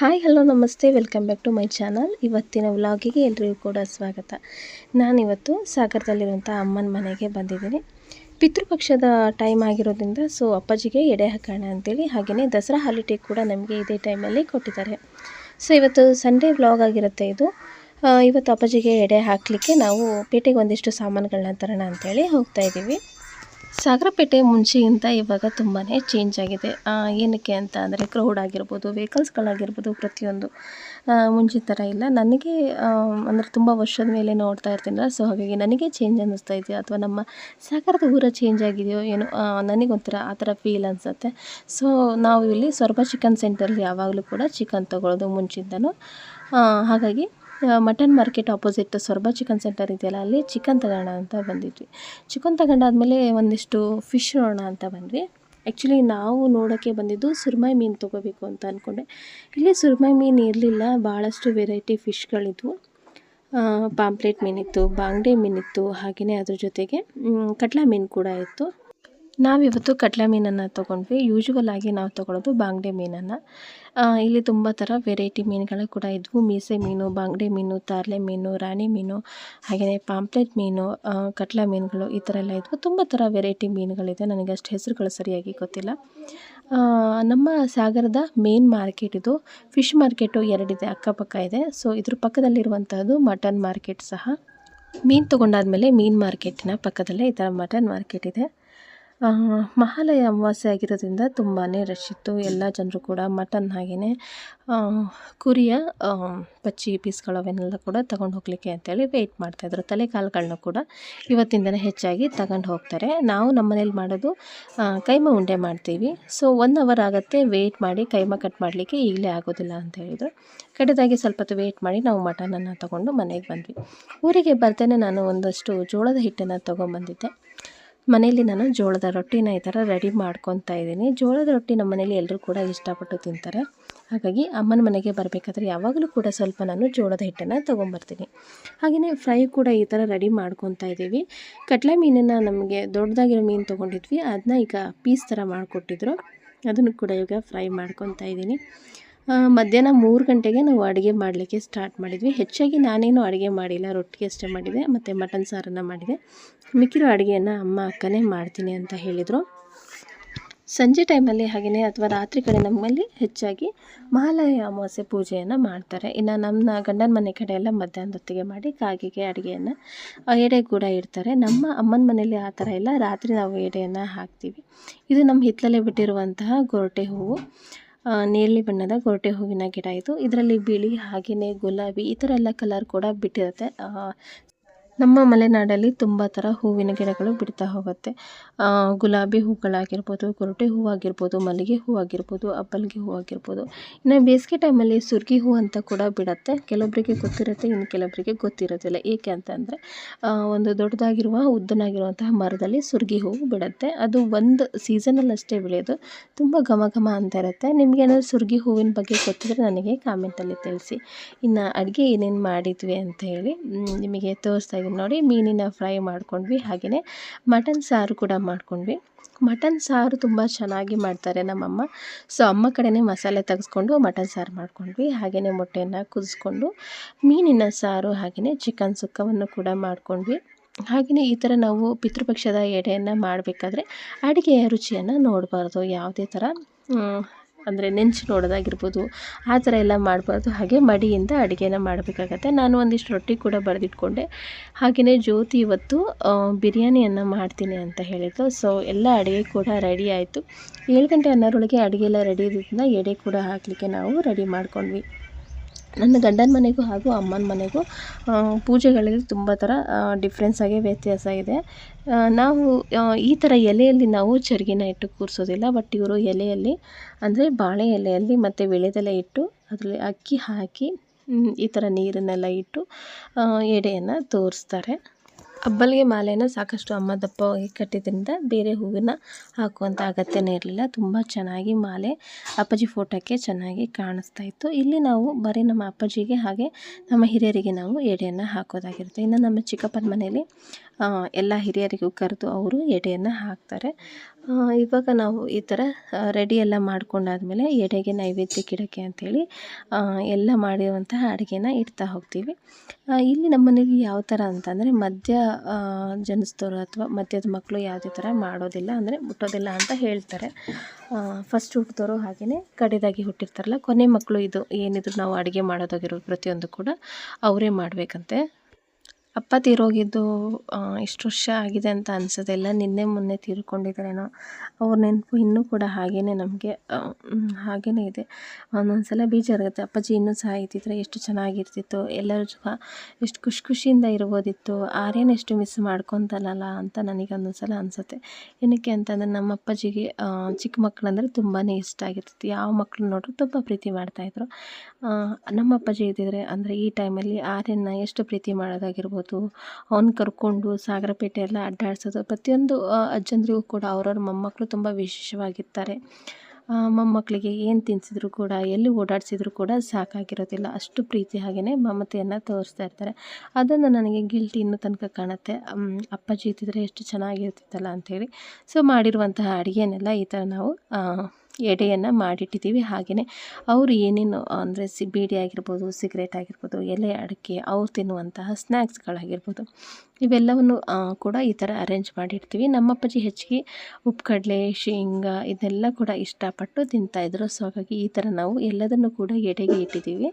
Hi, hello, ನಮಸ್ತೆ. Welcome back to my channel. ಇವತ್ತಿನ ವ್ಲಾಗಿಗೆ ಎಲ್ರಿಗೂ ಕೂಡ ಸ್ವಾಗತ. ನಾನಿವತ್ತು ಸಾಗರದಲ್ಲಿರುವಂಥ ಅಮ್ಮನ ಮನೆಗೆ ಬಂದಿದ್ದೀನಿ. ಪಿತೃಪಕ್ಷದ ಟೈಮ್ ಆಗಿರೋದ್ರಿಂದ ಸೊ ಅಪ್ಪಾಜಿಗೆ ಎಡೆ ಹಾಕೋಣ ಅಂತೇಳಿ ಹಾಗೆಯೇ ದಸರಾ ಹಾಲಿಡೇ ಕೂಡ ನಮಗೆ ಇದೇ ಟೈಮಲ್ಲಿ ಕೊಟ್ಟಿದ್ದಾರೆ. ಸೊ ಇವತ್ತು ಸಂಡೇ ವ್ಲಾಗ್ ಆಗಿರುತ್ತೆ ಇದು. ಇವತ್ತು ಅಪ್ಪಾಜಿಗೆ ಎಡೆ ಹಾಕಲಿಕ್ಕೆ ನಾವು ಪೇಟೆಗೆ ಒಂದಿಷ್ಟು ಸಾಮಾನುಗಳನ್ನ ತರೋಣ ಅಂತೇಳಿ ಹೋಗ್ತಾ ಇದ್ದೀವಿ. ಸಾಗರಪೇಟೆ ಮುಂಚೆಗಿಂತ ಇವಾಗ ತುಂಬಾ ಚೇಂಜ್ ಆಗಿದೆ. ಏನಕ್ಕೆ ಅಂತ ಅಂದರೆ ಕ್ರೌಡ್ ಆಗಿರ್ಬೋದು ವೆಹಿಕಲ್ಸ್ಗಳಾಗಿರ್ಬೋದು ಪ್ರತಿಯೊಂದು. ಮುಂಚೆ ಥರ ಇಲ್ಲ. ನನಗೆ ಅಂದರೆ ತುಂಬ ವರ್ಷದ ಮೇಲೆ ನೋಡ್ತಾ ಇರ್ತೀನಲ್ಲ ಸೊ ಹಾಗಾಗಿ ನನಗೆ ಚೇಂಜ್ ಅನ್ನಿಸ್ತಾ ಇದೆಯೋ? ಅಥವಾ ನಮ್ಮ ಸಾಗರದ ಊರ ಚೇಂಜ್ ಆಗಿದೆಯೋ ಏನೋ? ನನಗೊಂಥರ ಆ ಥರ ಫೀಲ್ ಅನಿಸುತ್ತೆ. ಸೊ ನಾವು ಇಲ್ಲಿ ಸ್ವರ್ಭ ಚಿಕನ್ ಸೆಂಟರಲ್ಲಿ ಯಾವಾಗಲೂ ಕೂಡ ಚಿಕನ್ ತೊಗೊಳ್ಳೋದು ಮುಂಚಿಂದನೂ. ಹಾಗಾಗಿ mutton market opposite Soraba chicken centre ಇದೆಯಲ್ಲ, ಅಲ್ಲಿ ಚಿಕನ್ ತಗೋಣ ಅಂತ ಬಂದಿದ್ವಿ. ಚಿಕನ್ ತಗೊಂಡಾದ್ಮೇಲೆ ಒಂದಿಷ್ಟು ಫಿಶ್ ನೋಡೋಣ ಅಂತ ಬಂದ್ವಿ. ಆ್ಯಕ್ಚುಲಿ ನಾವು ನೋಡೋಕ್ಕೆ ಬಂದಿದ್ದು ಸುರ್ಮೈ ಮೀನು ತೊಗೋಬೇಕು ಅಂತ ಅಂದ್ಕೊಂಡೆ ಇಲ್ಲಿ ಸುರ್ಮೈ ಮೀನು ಇರಲಿಲ್ಲ ಭಾಳಷ್ಟು ವೆರೈಟಿ ಫಿಶ್ಗಳಿದ್ವು ಪಾಂಪ್ಲೆಟ್ ಮೀನಿತ್ತು, ಬಾಂಗ್ಡೆ ಮೀನಿತ್ತು ಹಾಗೆಯೇ ಅದ್ರ ಜೊತೆಗೆ ಕಟ್ಲಾ ಮೀನು ಕೂಡ ಇತ್ತು. ನಾವಿವತ್ತು ಕಟ್ಲಾ ಮೀನನ್ನು ತೊಗೊಂಡ್ವಿ. ಯೂಶುವಲ್ ಆಗಿ ನಾವು ತೊಗೊಳೋದು ಬಾಂಗ್ಡೆ ಮೀನನ್ನು. ಇಲ್ಲಿ ತುಂಬ ಥರ ವೆರೈಟಿ ಮೀನುಗಳು ಕೂಡ ಇದ್ವು. ಮೀಸೆ ಮೀನು, ಬಾಂಗ್ಡೆ ಮೀನು, ತಾರ್ಲೆ ಮೀನು, ರಾಣಿ ಮೀನು ಹಾಗೆಯೇ ಪಾಂಪ್ಲೆಟ್ ಮೀನು ಕಟ್ಲೆ ಮೀನುಗಳು ಈ ಥರ ಎಲ್ಲ ಇದ್ವು. ತುಂಬ ಥರ ವೆರೈಟಿ ಮೀನುಗಳಿದೆ. ನನಗೆ ಅಷ್ಟು ಹೆಸರುಗಳು ಸರಿಯಾಗಿ ಗೊತ್ತಿಲ್ಲ. ನಮ್ಮ ಸಾಗರದ ಮೇನ್ ಮಾರ್ಕೆಟ್ ಇದು. ಫಿಶ್ ಮಾರ್ಕೆಟು ಎರಡಿದೆ, ಅಕ್ಕಪಕ್ಕ ಇದೆ. ಸೊ ಇದ್ರ ಪಕ್ಕದಲ್ಲಿರುವಂತಹದ್ದು ಮಟನ್ ಮಾರ್ಕೆಟ್ ಸಹ. ಮೀನು ತೊಗೊಂಡಾದ್ಮೇಲೆ ಮೀನು ಮಾರ್ಕೆಟಿನ ಪಕ್ಕದಲ್ಲೇ ಈ ಥರ ಮಟನ್ ಮಾರ್ಕೆಟ್ ಇದೆ. ಮಹಾಲಯ ಅಮಾವಾಸ್ಯೆ ಆಗಿರೋದ್ರಿಂದ ತುಂಬಾ ರಶ್ ಇತ್ತು. ಎಲ್ಲ ಜನರು ಕೂಡ ಮಟನ್ ಹಾಗೆಯೇ ಕುರಿಯ ಪಚ್ಚಿ ಪೀಸ್ಗಳು ಅವನ್ನೆಲ್ಲ ಕೂಡ ತಗೊಂಡು ಹೋಗಲಿಕ್ಕೆ ಅಂತೇಳಿ ವೆಯ್ಟ್ ಮಾಡ್ತಾಯಿದ್ರು ತಲೆ ಕಾಲುಗಳನ್ನ ಕೂಡ ದಿನ ಹೆಚ್ಚಾಗಿ ತಗೊಂಡು ಹೋಗ್ತಾರೆ. ನಾವು ನಮ್ಮ ಮನೇಲಿ ಮಾಡೋದು ಕೈಮ ಉಂಡೆ ಮಾಡ್ತೀವಿ. ಸೊ ಒನ್ ಅವರ್ ಆಗುತ್ತೆ ವೆಯ್ಟ್ ಮಾಡಿ, ಕೈಮ ಕಟ್ ಮಾಡಲಿಕ್ಕೆ ಈಗಲೇ ಆಗೋದಿಲ್ಲ ಅಂತ ಹೇಳಿದರು. ಕಡೆದಾಗಿ ಸ್ವಲ್ಪ ಹೊತ್ತು ವೆಯ್ಟ್ ಮಾಡಿ ನಾವು ಮಟನನ್ನು ತೊಗೊಂಡು ಮನೆಗೆ ಬಂದ್ವಿ. ಊರಿಗೆ ಬರ್ತೇನೆ ನಾನು ಒಂದಷ್ಟು ಜೋಳದ ಹಿಟ್ಟನ್ನು ತೊಗೊಂಬಂದಿದ್ದೆ. ಮನೇಲಿ ನಾನು ಜೋಳದ ರೊಟ್ಟಿನ ಈ ಥರ ರೆಡಿ ಮಾಡ್ಕೊತಾ ಇದ್ದೀನಿ. ಜೋಳದ ರೊಟ್ಟಿ ನಮ್ಮ ಮನೇಲಿ ಎಲ್ಲರೂ ಕೂಡ ಇಷ್ಟಪಟ್ಟು ತಿಂತಾರೆ. ಹಾಗಾಗಿ ಅಮ್ಮನ ಮನೆಗೆ ಬರಬೇಕಾದ್ರೆ ಯಾವಾಗಲೂ ಕೂಡ ಸ್ವಲ್ಪ ನಾನು ಜೋಳದ ಹಿಟ್ಟನ್ನು ತೊಗೊಂಬರ್ತೀನಿ. ಹಾಗೆಯೇ ಫ್ರೈ ಕೂಡ ಈ ಥರ ರೆಡಿ ಮಾಡ್ಕೊತಾ ಇದ್ದೀವಿ. ಕಟ್ಲೆ ಮೀನನ್ನು ನಮಗೆ ದೊಡ್ಡದಾಗಿರೋ ಮೀನು ತೊಗೊಂಡಿದ್ವಿ. ಅದನ್ನ ಈಗ ಪೀಸ್ ಥರ ಮಾಡಿಕೊಟ್ಟಿದ್ರು. ಅದನ್ನು ಕೂಡ ಈಗ ಫ್ರೈ ಮಾಡ್ಕೊತಾ ಇದ್ದೀನಿ. ಮಧ್ಯಾಹ್ನ ಮೂರು ಗಂಟೆಗೆ ನಾವು ಅಡುಗೆ ಮಾಡಲಿಕ್ಕೆ ಸ್ಟಾರ್ಟ್ ಮಾಡಿದ್ವಿ. ಹೆಚ್ಚಾಗಿ ನಾನೇನು ಅಡುಗೆ ಮಾಡಿಲ್ಲ ರೊಟ್ಟಿ ಅಷ್ಟೇ ಮಾಡಿದೆ, ಮತ್ತು ಮಟನ್ ಸಾರನ್ನು ಮಾಡಿದೆ. ಮಿಕ್ಕಿರೋ ಅಡುಗೆಯನ್ನು ಅಮ್ಮ ಅಕ್ಕನೇ ಮಾಡ್ತೀನಿ ಅಂತ ಹೇಳಿದರು. ಸಂಜೆ ಟೈಮಲ್ಲಿ ಹಾಗೆಯೇ ಅಥವಾ ರಾತ್ರಿ ಕಡೆ ನಮ್ಮಲ್ಲಿ ಹೆಚ್ಚಾಗಿ ಮಹಾಲಯ ಅಮಾವಾಸ್ಯೆ ಪೂಜೆಯನ್ನು ಮಾಡ್ತಾರೆ. ಇನ್ನು ನಮ್ಮ ಗಂಡನ ಮನೆ ಕಡೆ ಎಲ್ಲ ಮಧ್ಯಾಹ್ನದೊತ್ತಿಗೆ ಮಾಡಿ ಕಾಗಿಗೆ ಅಡುಗೆಯನ್ನು ಎಡೆ ಕೂಡ ಇಡ್ತಾರೆ. ನಮ್ಮ ಅಮ್ಮನ ಮನೆಯಲ್ಲಿ ಆ ಥರ ಇಲ್ಲ. ರಾತ್ರಿ ನಾವು ಎಡೆಯನ್ನು ಹಾಕ್ತೀವಿ. ಇದು ನಮ್ಮ ಹಿತ್ತಲಲ್ಲೇ ಬಿಟ್ಟಿರುವಂತಹ ಗೊರಟೆ ಹೂವು. ನೇರಳೆ ಬಣ್ಣದ ಗೊರಟೆ ಹೂವಿನ ಗಿಡ ಇದು. ಇದರಲ್ಲಿ ಬಿಳಿ, ಹಾಗೆಯೇ ಗುಲಾಬಿ ಈ ಥರ ಎಲ್ಲ ಕಲರ್ ಕೂಡ ಬಿಟ್ಟಿರುತ್ತೆ. ನಮ್ಮ ಮಲೆನಾಡಲ್ಲಿ ತುಂಬ ಥರ ಹೂವಿನ ಗಿಡಗಳು ಬಿಡ್ತಾ ಹೋಗುತ್ತೆ. ಗುಲಾಬಿ ಹೂಗಳಾಗಿರ್ಬೋದು ಹೂ ಹೂವಾಗಿರ್ಬೋದು ಮಲ್ಲಿಗೆ ಹೂವಾಗಿರ್ಬೋದು ಅಬ್ಬಲ್ಗೆ ಹೂವಾಗಿರ್ಬೋದು ಇನ್ನು ಬೇಸಿಗೆ ಟೈಮಲ್ಲಿ ಸುರ್ಗಿ ಹೂ ಅಂತ ಕೂಡ ಬಿಡುತ್ತೆ. ಕೆಲವೊಬ್ಬರಿಗೆ ಗೊತ್ತಿರುತ್ತೆ, ಇನ್ನು ಕೆಲವೊಬ್ಬರಿಗೆ ಗೊತ್ತಿರೋದಿಲ್ಲ. ಏಕೆ ಅಂತಂದರೆ ಒಂದು ದೊಡ್ಡದಾಗಿರುವ, ಉದ್ದನಾಗಿರುವಂತಹ ಮರದಲ್ಲಿ ಸುರ್ಗಿ ಹೂವು ಬಿಡುತ್ತೆ. ಅದು ಒಂದು ಸೀಸನಲ್ಲಿ ಅಷ್ಟೇ ಬೆಳೆಯೋದು. ತುಂಬ ಘಮ ಘಮ ಅಂತ ಇರುತ್ತೆ. ನಿಮಗೇನಾದ್ರು ಸುರ್ಗಿ ಹೂವಿನ ಬಗ್ಗೆ ಗೊತ್ತಿದ್ರೆ ನನಗೆ ಕಾಮೆಂಟಲ್ಲಿ ತಿಳಿಸಿ. ಇನ್ನು ಅಡುಗೆ ಏನೇನು ಮಾಡಿದ್ವಿ ಅಂತ ಹೇಳಿ ನಿಮಗೆ ತೋರಿಸ್ತಾ ನೋಡಿ ಮೀನಿನ ಫ್ರೈ ಮಾಡ್ಕೊಂಡ್ವಿ ಹಾಗೆಯೇ ಮಟನ್ ಸಾರು ಕೂಡ ಮಾಡ್ಕೊಂಡ್ವಿ. ಮಟನ್ ಸಾರು ತುಂಬ ಚೆನ್ನಾಗಿ ಮಾಡ್ತಾರೆ ನಮ್ಮಮ್ಮ. ಸೊ, ಅಮ್ಮ ಕಡೆಯೇ ಮಸಾಲೆ ತೆಗೆಸ್ಕೊಂಡು ಮಟನ್ ಸಾರು ಮಾಡ್ಕೊಂಡ್ವಿ ಹಾಗೆಯೇ ಮೊಟ್ಟೆಯನ್ನು ಕುದಿಸ್ಕೊಂಡು ಮೀನಿನ ಸಾರು ಹಾಗೆಯೇ ಚಿಕನ್ ಸುಕ್ಕವನ್ನು ಕೂಡ ಮಾಡ್ಕೊಂಡ್ವಿ. ಹಾಗೆಯೇ ಈ ಥರ ನಾವು ಪಿತೃಪಕ್ಷದ ಎಡೆಯನ್ನು ಮಾಡಬೇಕಾದ್ರೆ ಅಡುಗೆಯ ರುಚಿಯನ್ನು ನೋಡಬಾರ್ದು, ಯಾವುದೇ ಥರ ಅಂದರೆ ನೆಂಚು ನೋಡೋದಾಗಿರ್ಬೋದು, ಆ ಥರ ಎಲ್ಲ ಮಾಡಬಾರ್ದು. ಹಾಗೆ ಮಡಿಯಿಂದ ಅಡುಗೆನ ಮಾಡಬೇಕಾಗತ್ತೆ. ನಾನು ಒಂದಿಷ್ಟು ರೊಟ್ಟಿ ಕೂಡ ಬರೆದಿಟ್ಕೊಂಡೆ. ಹಾಗೆಯೇ ಜ್ಯೋತಿ ಇವತ್ತು ಬಿರಿಯಾನಿಯನ್ನು ಮಾಡ್ತೀನಿ ಅಂತ ಹೇಳಿದ್ರು ಸೊ, ಎಲ್ಲ ಅಡುಗೆ ಕೂಡ ರೆಡಿ ಆಯಿತು. ಏಳು ಗಂಟೆ ಅನ್ನೋರೊಳಗೆ ಅಡುಗೆ ಎಲ್ಲ ರೆಡಿ ಇದ್ದಿದ್ದನ್ನ ಎಡೆ ಕೂಡ ಹಾಕಲಿಕ್ಕೆ ನಾವು ರೆಡಿ ಮಾಡ್ಕೊಂಡ್ವಿ. ನನ್ನ ಗಂಡನ ಮನೆಗೂ ಹಾಗೂ ಅಮ್ಮನ ಮನೆಗೂ ಪೂಜೆಗಳಲ್ಲಿ ತುಂಬ ಥರ ಡಿಫ್ರೆನ್ಸ್ ಆಗಿ ವ್ಯತ್ಯಾಸ ಇದೆ. ನಾವು ಈ ಥರ ಎಲೆಯಲ್ಲಿ ನಾವು ಚರ್ಗಿನ ಇಟ್ಟು ಕೂರಿಸೋದಿಲ್ಲ ಬಟ್ ಇವರು ಎಲೆಯಲ್ಲಿ, ಅಂದರೆ ಬಾಳೆ ಎಲೆಯಲ್ಲಿ ಮತ್ತು ವಿಳೆದೆಲೆ ಇಟ್ಟು ಅದರಲ್ಲಿ ಅಕ್ಕಿ ಹಾಕಿ ಈ ಥರ ನೀರನ್ನೆಲ್ಲ ಇಟ್ಟು ಎಡೆಯನ್ನು ತೋರಿಸ್ತಾರೆ. ಅಬ್ಬಲಿಗೆ ಮಾಲೆನ ಸಾಕಷ್ಟು ಅಮ್ಮ ದಪ್ಪವಾಗಿ ಕಟ್ಟಿದ್ರಿಂದ ಬೇರೆ ಹೂವಿನ ಹಾಕುವಂಥ ಅಗತ್ಯನೇ ಇರಲಿಲ್ಲ. ತುಂಬ ಚೆನ್ನಾಗಿ ಮಾಲೆ ಅಪ್ಪಾಜಿ ಫೋಟೋಕ್ಕೆ ಚೆನ್ನಾಗಿ ಕಾಣಿಸ್ತಾ ಇತ್ತು. ಇಲ್ಲಿ ನಾವು ಬರೀ ನಮ್ಮ ಅಪ್ಪಾಜಿಗೆ ಹಾಗೆ ನಮ್ಮ ಹಿರಿಯರಿಗೆ ನಾವು ಎಡೆಯನ್ನು ಹಾಕೋದಾಗಿರುತ್ತೆ. ಇನ್ನು ನಮ್ಮ ಚಿಕ್ಕಪ್ಪನ ಮನೇಲಿ ಆ, ಎಲ್ಲ ಹಿರಿಯರಿಗೂ ಕರೆದು ಅವರು ಎಡೆಯನ್ನು ಹಾಕ್ತಾರೆ. ಇವಾಗ ನಾವು ಈ ಥರ ರೆಡಿ ಎಲ್ಲ ಮಾಡ್ಕೊಂಡಾದ್ಮೇಲೆ ಎಡೆಗೆ ನೈವೇದ್ಯಕ್ಕೆ ಇಡೋಕ್ಕೆ ಅಂಥೇಳಿ ಎಲ್ಲ ಮಾಡಿರುವಂತಹ ಅಡುಗೆನ ಇಡ್ತಾ ಹೋಗ್ತೀವಿ. ಇಲ್ಲಿ ನಮ್ಮ ಮನೇಲಿ ಯಾವ ಥರ ಅಂತಂದರೆ ಮಧ್ಯ ಆ, ಜನಿಸಿದವರು ಅಥವಾ ಮದ್ಯದ ಮಕ್ಕಳು ಯಾವುದೇ ಥರ ಮಾಡೋದಿಲ್ಲ ಅಂದರೆ ಮುಟ್ಟೋದಿಲ್ಲ ಅಂತ ಹೇಳ್ತಾರೆ. ಫಸ್ಟ್ ಹುಟ್ಟಿದವರು ಹಾಗೆಯೇ ಕಡೆದಾಗಿ ಹುಟ್ಟಿರ್ತಾರಲ್ಲ ಕೊನೆ ಮಕ್ಕಳು ಇದು ಏನಿದ್ರು ನಾವು ಅಡುಗೆ ಮಾಡೋದಾಗಿರೋ ಪ್ರತಿಯೊಂದು ಕೂಡ ಅವರೇ ಮಾಡಬೇಕಂತೆ. ಅಪ್ಪ ತೀರೋಗಿದ್ದು ಇಷ್ಟು ವರ್ಷ ಆಗಿದೆ ಅಂತ ಅನ್ಸೋದಿಲ್ಲ ನಿನ್ನೆ ಮೊನ್ನೆ ತೀರ್ಕೊಂಡಿದ್ದಾರೇನೋ. ಅವ್ರ ನೆನಪು ಇನ್ನೂ ಕೂಡ ಹಾಗೇ ನಮಗೆ ಹಾಗೇ ಇದೆ. ಒಂದೊಂದು ಸಲ ಬೇಜಾರಾಗುತ್ತೆ ಅಪ್ಪಾಜಿ ಇನ್ನೂ ಸಹ ಇದ್ದಿದ್ರೆ ಎಷ್ಟು ಚೆನ್ನಾಗಿರ್ತಿತ್ತು. ಎಲ್ಲರ ಜೊತೆ ಎಷ್ಟು ಖುಷಿ ಖುಷಿಯಿಂದ ಇರ್ಬೋದಿತ್ತು. ಆರ್ಯನ ಎಷ್ಟು ಮಿಸ್ ಮಾಡ್ಕೊತಾನಲ್ಲ ಅಂತ ನನಗೆ ಒಂದೊಂದು ಸಲ ಅನಿಸುತ್ತೆ. ಏನಕ್ಕೆ ಅಂತಂದರೆ ನಮ್ಮ ಅಪ್ಪಾಜಿಗೆ ಚಿಕ್ಕ ಮಕ್ಕಳಂದ್ರೆ ತುಂಬಾ ಇಷ್ಟ ಆಗಿರ್ತಿತ್ತು. ಯಾವ ಮಕ್ಕಳು ನೋಡ್ರು ತುಂಬ ಪ್ರೀತಿ ಮಾಡ್ತಾಯಿದ್ರು ನಮ್ಮ ಅಪ್ಪಾಜಿ ಇದ್ದಿದ್ರೆ ಅಂದರೆ ಈ ಟೈಮಲ್ಲಿ ಆರ್ಯನ್ನ ಎಷ್ಟು ಪ್ರೀತಿ ಮಾಡೋದಾಗಿರ್ಬೋದು ಅವ್ನ ಕರ್ಕೊಂಡು ಸಾಗರಪೇಟೆ ಎಲ್ಲ ಅಡ್ಡಾಡ್ಸೋದು, ಪ್ರತಿಯೊಂದು ಅಜ್ಜಂದಿರಿಗೂ ಕೂಡ ಅವ್ರವ್ರ ಮೊಮ್ಮಕ್ಕಳು ತುಂಬ ವಿಶೇಷವಾಗಿರ್ತಾರೆ. ಮೊಮ್ಮಕ್ಕಳಿಗೆ ಏನು ತಿನ್ನಿಸಿದ್ರು ಕೂಡ, ಎಲ್ಲಿ ಓಡಾಡಿಸಿದ್ರು ಕೂಡ ಸಾಕಾಗಿರೋದಿಲ್ಲ. ಅಷ್ಟು ಪ್ರೀತಿ ಹಾಗೆಯೇ ಮಮತೆಯನ್ನು ತೋರಿಸ್ತಾ ಇರ್ತಾರೆ. ಅದನ್ನು ನನಗೆ ಗಿಲ್ಟಿ ಇನ್ನೂ ತನಕ ಕಾಣುತ್ತೆ. ಅಪ್ಪಾಜಿ ಇದ್ದಿದ್ರೆ ಎಷ್ಟು ಚೆನ್ನಾಗಿರ್ತಿತ್ತಲ್ಲ ಅಂಥೇಳಿ. ಸೊ ಮಾಡಿರುವಂತಹ ಅಡುಗೆನೆಲ್ಲ ಈ ಥರ ನಾವು ಎಡೆಯನ್ನು ಮಾಡಿಟ್ಟಿದ್ದೀವಿ. ಹಾಗೆಯೇ ಅವರು ಏನೇನು, ಅಂದರೆ ಸಿ, ಬೀಡಿ ಆಗಿರ್ಬೋದು, ಸಿಗರೇಟ್ ಆಗಿರ್ಬೋದು, ಎಲೆ, ಅಡಿಕೆ ಅವ್ರು ತಿನ್ನುವಂತಹ ಸ್ನ್ಯಾಕ್ಸ್ಗಳಾಗಿರ್ಬೋದು ಇವೆಲ್ಲವನ್ನು ಕೂಡ ಈ ಥರ ಅರೇಂಜ್ ಮಾಡಿರ್ತೀವಿ ನಮ್ಮ ಅಪ್ಪಾಜಿ ಹೆಚ್ಚಿಗೆ ಉಪ್ಪುಕಡಲೆ ಶೇಂಗಾ ಇದೆಲ್ಲ ಕೂಡ ಇಷ್ಟಪಟ್ಟು ತಿಂತಾಯಿದ್ರು ಸೊ, ಹಾಗಾಗಿ ಈ ಥರ ನಾವು ಎಲ್ಲದನ್ನು ಕೂಡ ಎಡೆಗೆ ಇಟ್ಟಿದ್ದೀವಿ.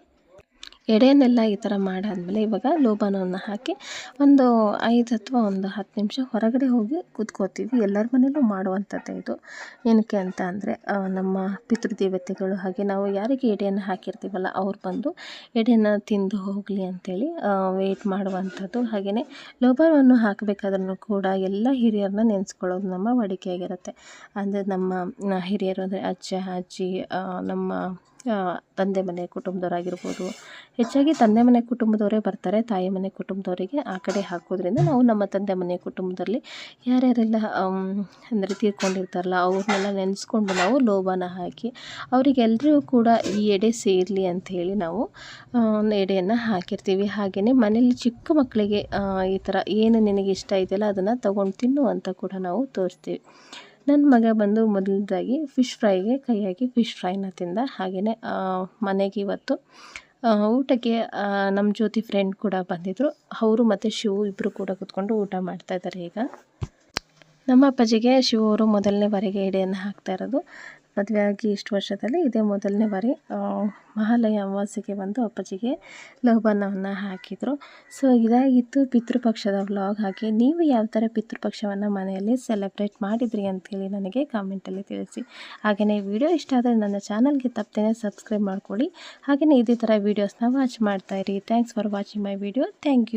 ಎಡೆಯನ್ನೆಲ್ಲ ಈ ಥರ ಮಾಡಾದಮೇಲೆ ಇವಾಗ ಲೋಬಾನವನ್ನು ಹಾಕಿ ಒಂದು ಐದು ಅಥವಾ ಒಂದು ಹತ್ತು ನಿಮಿಷ ಹೊರಗಡೆ ಹೋಗಿ ಕೂತ್ಕೋತೀವಿ. ಎಲ್ಲರ ಮನೇಲೂ ಮಾಡುವಂಥದ್ದೇ ಇದು. ಏನಕ್ಕೆ ಅಂತ ಅಂದರೆ ನಮ್ಮ ಪಿತೃದೇವತೆಗಳು ಹಾಗೆ ನಾವು ಯಾರಿಗೆ ಎಡೆಯನ್ನು ಹಾಕಿರ್ತೀವಲ್ಲ, ಅವ್ರು ಬಂದು ಎಡೆಯನ್ನು ತಿಂದು ಹೋಗಲಿ ಅಂಥೇಳಿ ವೆಯ್ಟ್ ಮಾಡುವಂಥದ್ದು. ಹಾಗೆಯೇ ಲೋಬಾನವನ್ನು ಹಾಕಬೇಕಾದ್ರೂ ಕೂಡ ಎಲ್ಲ ಹಿರಿಯರನ್ನ ನೆನೆಸ್ಕೊಳ್ಳೋದು ನಮ್ಮ ವಡಿಕೆಯಾಗಿರುತ್ತೆ. ಅಂದರೆ ನಮ್ಮ ಹಿರಿಯರು ಅಂದರೆ ಅಜ್ಜ, ಅಜ್ಜಿ ನಮ್ಮ ತಂದೆ ಮನೆ ಕುಟುಂಬದವರಾಗಿರ್ಬೋದು. ಹೆಚ್ಚಾಗಿ ತಂದೆ ಮನೆ ಕುಟುಂಬದವರೇ ಬರ್ತಾರೆ, ತಾಯಿ ಮನೆ ಕುಟುಂಬದವರಿಗೆ ಆ ಕಡೆ ಹಾಕೋದ್ರಿಂದ ನಾವು ನಮ್ಮ ತಂದೆ ಮನೆ ಕುಟುಂಬದಲ್ಲಿ ಯಾರ್ಯಾರೆಲ್ಲ ಅಂದರೆ ತೀರ್ಕೊಂಡಿರ್ತಾರಲ್ಲ, ಅವ್ರನ್ನೆಲ್ಲ ನೆನೆಸ್ಕೊಂಡು ನಾವು ಲೋಬಾನ ಹಾಕಿ ಅವರಿಗೆಲ್ಲರಿಗೂ ಕೂಡ ಈ ಎಡೆ ಸೇರಲಿ ಅಂಥೇಳಿ ನಾವು ಎಡೆಯನ್ನು ಹಾಕಿರ್ತೀವಿ. ಹಾಗೆಯೇ ಮನೇಲಿ ಚಿಕ್ಕ ಮಕ್ಕಳಿಗೆ ಈ ಥರ ಏನು ನಿನಗೆ ಇಷ್ಟ ಇದೆಯಲ್ಲ ಅದನ್ನು ತಗೊಂಡು ತಿನ್ನು ಅಂತ ಕೂಡ ನಾವು ತೋರಿಸ್ತೀವಿ. ನನ್ನ ಮಗ ಬಂದು ಮೊದಲದಾಗಿ ಫಿಶ್ ಫ್ರೈಗೆ ಕೈ ಹಾಕಿ ಫಿಶ್ ಫ್ರೈನ ತಿಂದ. ಹಾಗೆಯೇ ಮನೆಗೆ ಇವತ್ತು ಊಟಕ್ಕೆ ನಮ್ಮ ಜ್ಯೋತಿ ಫ್ರೆಂಡ್ ಕೂಡ ಬಂದಿದ್ದರು ಅವರು ಮತ್ತು ಶಿವು ಇಬ್ಬರು ಕೂಡ ಕೂತ್ಕೊಂಡು ಊಟ ಮಾಡ್ತಾ ಇದ್ದಾರೆ ಈಗ. ನಮ್ಮ ಅಪ್ಪಾಜಿಗೆ ಶಿವ ಅವರು ಮೊದಲನೇ ಬಾರಿಗೆ ಎಡೆಯನ್ನು ಹಾಕ್ತಾ ಇರೋದು. ಮದುವೆ ಆಗಿ ಇಷ್ಟು ವರ್ಷದಲ್ಲಿ ಇದೇ ಮೊದಲನೇ ಬಾರಿ ಮಹಾಲಯ ಅಮಾವಾಸ್ಯೆಗೆ ಬಂದು ಅಪ್ಪಾಜಿಗೆ ಲೋಬಾನವನ್ನು ಹಾಕಿದರು. ಸೊ ಇದಾಗಿತ್ತು ಪಿತೃಪಕ್ಷದ ವ್ಲಾಗ್ ಹಾಗೆ ನೀವು ಯಾವ ಥರ ಪಿತೃಪಕ್ಷವನ್ನು ಮನೆಯಲ್ಲಿ ಸೆಲೆಬ್ರೇಟ್ ಮಾಡಿದ್ರಿ ಅಂತೇಳಿ ನನಗೆ ಕಾಮೆಂಟಲ್ಲಿ ತಿಳಿಸಿ. ಹಾಗೆಯೇ ವಿಡಿಯೋ ಇಷ್ಟ ಆದರೆ ನನ್ನ ಚಾನಲ್ಗೆ ತಪ್ಪದೇ ಸಬ್ಸ್ಕ್ರೈಬ್ ಮಾಡ್ಕೊಳ್ಳಿ. ಹಾಗೆಯೇ ಇದೇ ಥರ ವೀಡಿಯೋಸ್ನ watch ಮಾಡ್ತಾಯಿರಿ thanks for watching my video thank you